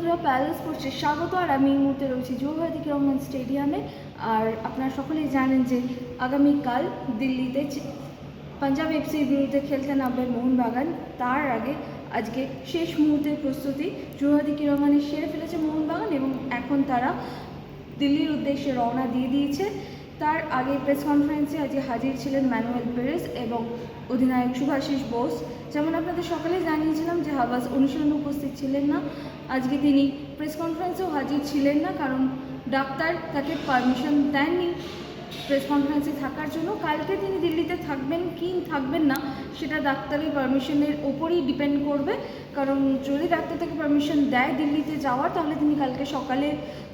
Tripura palace স্পোর্টসের স্বাগত, আর আমি এই মুহূর্তে রয়েছি জৌহাদি রহমান স্টেডিয়ামে। আর আপনারা সকলেই জানেন যে আগামীকাল দিল্লিতে পাঞ্জাব এফসির বিরুদ্ধে খেলতে নামবে মোহনবাগান। তার আগে আজকে শেষ মুহূর্তের প্রস্তুতি জৌহাদি রহমানে সেরে ফেলেছে মোহনবাগান এবং এখন তারা দিল্লির উদ্দেশ্যে রওনা দিয়ে দিয়েছে। তার আগে প্রেস কনফারেন্সে আজকে হাজির ছিলেন ম্যানুয়েল পেরেস এবং অধিনায়ক শুভাশিস বোস। যেমন আপনাদের সকালে জানিয়েছিলাম যে হাবাস অনুশীলনে উপস্থিত ছিলেন না। আজকে তিনি প্রেস কনফারেন্সেও হাজির ছিলেন না কারণ ডাক্তার তাকে পারমিশন দেননি। প্রেস কনফারেন্সে থাকার জন্য। কালকে তিনি দিল্লিতে থাকবেন কি থাকবেন না, সেটা ডাক্তারের পারমিশনের ওপরই ডিপেন্ড করবে। কারণ যদি ডাক্তার তাকে পারমিশন দেয় দিল্লিতে যাওয়ার, তাহলে তিনি কালকে সকালে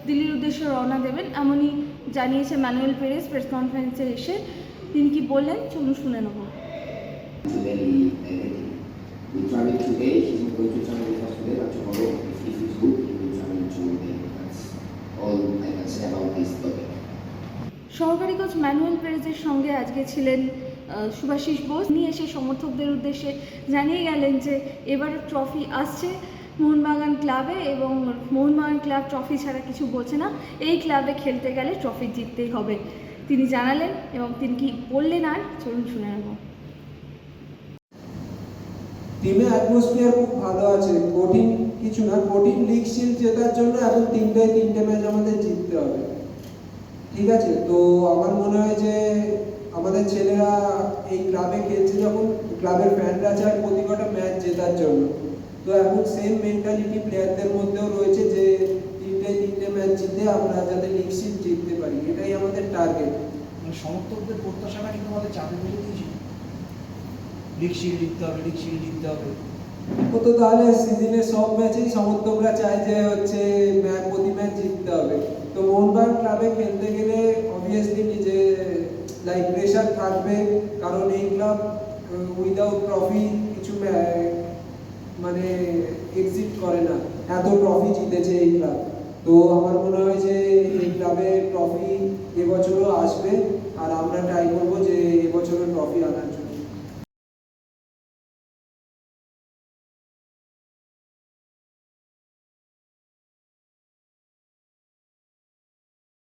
দিল্লির উদ্দেশ্যে রওনা দেবেন। এমনই জানিয়েছে ম্যানুয়েল পেরেস প্রেস কনফারেন্সে এসে। তিনি কি বললেন? চলুন শুনে নেব। All I can say about this topic. সহকারী কোচ ম্যানুয়েল পেরেজের সঙ্গে আজকে ছিলেন আহ, বোস। নিয়ে এসে সমর্থকদের উদ্দেশ্যে জানিয়ে গেলেন যে এবার ট্রফি আসছে মোহনবাগান ক্লাবে এবং মোহনবাগান ক্লাব ট্রফি ছাড়া কিছু বোঝে না। এই ক্লাবে খেলতে গেলে ট্রফি জিততেই হবে। তিনি জানালেন এবং তিনি কি বললেন আর চলুন শুনে নেব। টিমে অ্যাটমসফিয়ার খুব ভালো আছে। কঠিন কিছু না কঠিন লিগ শিল্ড জেতার জন্য এখন তিনটে তিনটে ম্যাচ আমাদের ঠিক আছে তো আমার মনে হয় যে আমাদের ছেলেরা এই ক্লাবে খেলছে যখন ক্লাবের ফ্যানরা চায় প্রতি কটা ম্যাচ জেতার জন্য। তো এখন সেম মেন্টালিটি প্লেয়ারদের মধ্যেও রয়েছে যে তিনটে তিনটে ম্যাচ জিতে আমরা যাতে শিল্ড জিততে পারি। এটাই আমাদের টার্গেট মানে সমর্থকদের প্রত্যাশাটা কিন্তু আমাদের চাপে ফেলে দিয়েছিল লিগ শিল্ড জিততে হবে লিগ শিল্ড জিততে হবে। ও তো তাহলে সিজনের সব ম্যাচেই সমর্থকরা চায় যে হচ্ছে ম্যাচ প্রতি ম্যাচ জিততে হবে। তো মোহনবাগান ক্লাবে খেলতে গেলে অবভিয়াসলি নিজে লাইক প্রেশার থাকবে। কারণ এই ক্লাব উইদাউট ট্রফি কিছু মানে এক্সিট করে না। এত ট্রফি জিতেছে এই ক্লাব তো আমার মনে হয় যে এই ক্লাবে ট্রফি এবছরও আসবে। আর আমরা ট্রাই করব যে